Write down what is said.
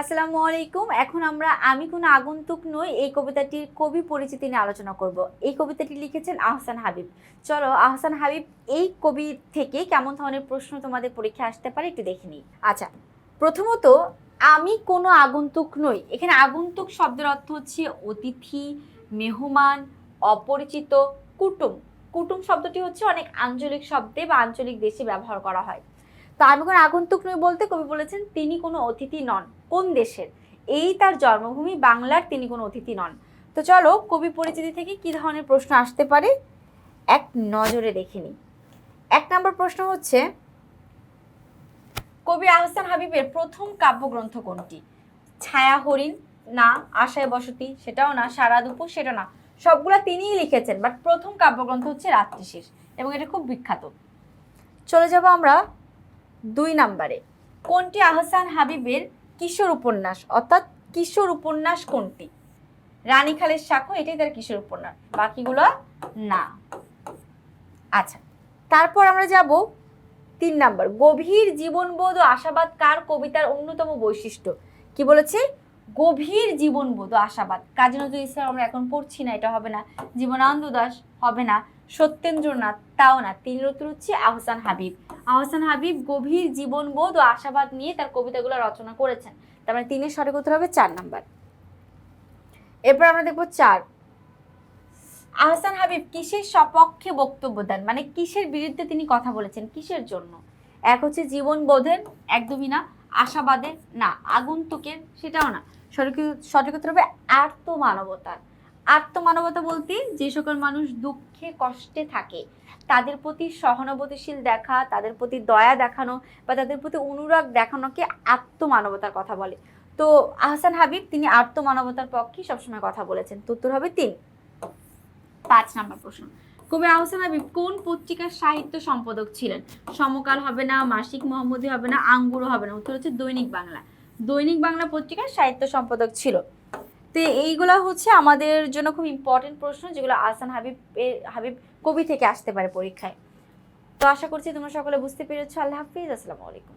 আসসালামু আলাইকুম। এখন আমরা আমি কোনো আগন্তুক নই, এই কবিতাটির কবি পরিচিতি নিয়ে আলোচনা করব। এই কবিতাটি লিখেছেন আহসান হাবিব। চলো, আহসান হাবিব, এই কবি থেকে কেমন ধরনের প্রশ্ন তোমাদের পরীক্ষা আসতে পারে একটু দেখে নিই। আচ্ছা প্রথমত, আমি কোনো আগন্তুক নই। এখানে আগন্তুক শব্দের অর্থ হচ্ছে অতিথি, মেহমান, অপরিচিত, কুটুম। কুটুম শব্দটি হচ্ছে অনেক আঞ্চলিক শব্দে বা আঞ্চলিক দেশে ব্যবহার করা হয়। তো আমি কোনো আগন্তুক নই বলতে কবি বলেছেন, তিনি কোনো অতিথি নন। কোন দেশের? এই তার জন্মভূমি বাংলার তিনি কোনো অতিথি নন। তো চলো, কবি পরিচিতি থেকে কি ধরনের প্রশ্ন আসতে পারে? এক নজরে দেখে নিই। এক নম্বর প্রশ্ন হচ্ছে, কবি আহসান হাবিবের প্রথম কাব্যগ্রন্থ কোনটি? ছায়া হরিণ? না, আশায় বসতি? সেটাও না, সারা দুপুর? সেটা না। সবগুলা তিনিই লিখেছেন বাট প্রথম কাব্যগ্রন্থ হচ্ছে রাত্রিশেষ, এবং এটা খুব বিখ্যাত। চলে যাব আমরা দুই নাম্বারে। কোনটি আহসান হাবিবের কিশোর উপন্যাস? অর্থাৎ কিশোর উপন্যাস কোনটি? রানী খালের সাঁকো, এটাই তার কিশোর উপন্যাস, বাকিগুলো না। আচ্ছা তারপর আমরা যাব তিন নাম্বার। গভীর জীবনবোধ ও আশাবাদ কার কবিতার অন্যতম বৈশিষ্ট্য? কি বলেছে? গভীর জীবনবোধ, আশাবাদ। কাজী নজরুল ইসলাম আমরা এখন পড়ছি না, এটা হবে না। জীবনানন্দ দাস হবে না। সত্যেন্দ্রনাথ, তাও না। তিনি হচ্ছে আহসান হাবিব। আহসান হাবিব গভীর জীবনবোধ ও আশাবাদ নিয়ে তার কবিতাগুলো রচনা করেছেন। তার মানে তিনের সঠিক উত্তর হবে চার নাম্বার। এরপর আমরা দেখব চার। আহসান হাবিব কিসের সপক্ষে বক্তব্য দেন? মানে কিসের বিরুদ্ধে তিনি কথা বলেছেন? কিসের জন্য? এক হচ্ছে জীবনবোধের, একদমই না। আশাবাদের না, আগন্তুকের সেটাও না। সঠিক সঠিক হবে আত্মমানবতার। আত্মমানবতা বলতে যে সকল মানুষ দুঃখে, কষ্টে থাকে, তাদের প্রতি সহানুভূতিশীল দেখা, তাদের প্রতি দয়া দেখানো বা তাদের প্রতি অনুরাগ দেখানোকে আত্মমানবতার কথা বলে। তো আহসান হাবিব, তিনি আত্মমানবতার পক্ষে সবসময় কথা বলেছেন। তো উত্তর হবে তিন। পাঁচ নাম্বার প্রশ্ন। কবি আহসান হাবিব কোন পত্রিকার সাহিত্য সম্পাদক ছিলেন? সমকাল হবে না, মাসিক মোহাম্মদী হবে না, আঙ্গুরও হবে না। উত্তর হচ্ছে দৈনিক বাংলা। দৈনিক বাংলা পত্রিকার সাহিত্য সম্পাদক ছিল। তো এইগুলো হচ্ছে আমাদের জন্য খুব ইম্পর্টেন্ট প্রশ্ন যেগুলো আহসান হাবিব হাবিব কবি থেকে আসতে পারে পরীক্ষায়। তো আশা করছি তোমরা সকলে বুঝতে পেরেছ। আল্লাহ হাফিজ। আসসালামু আলাইকুম।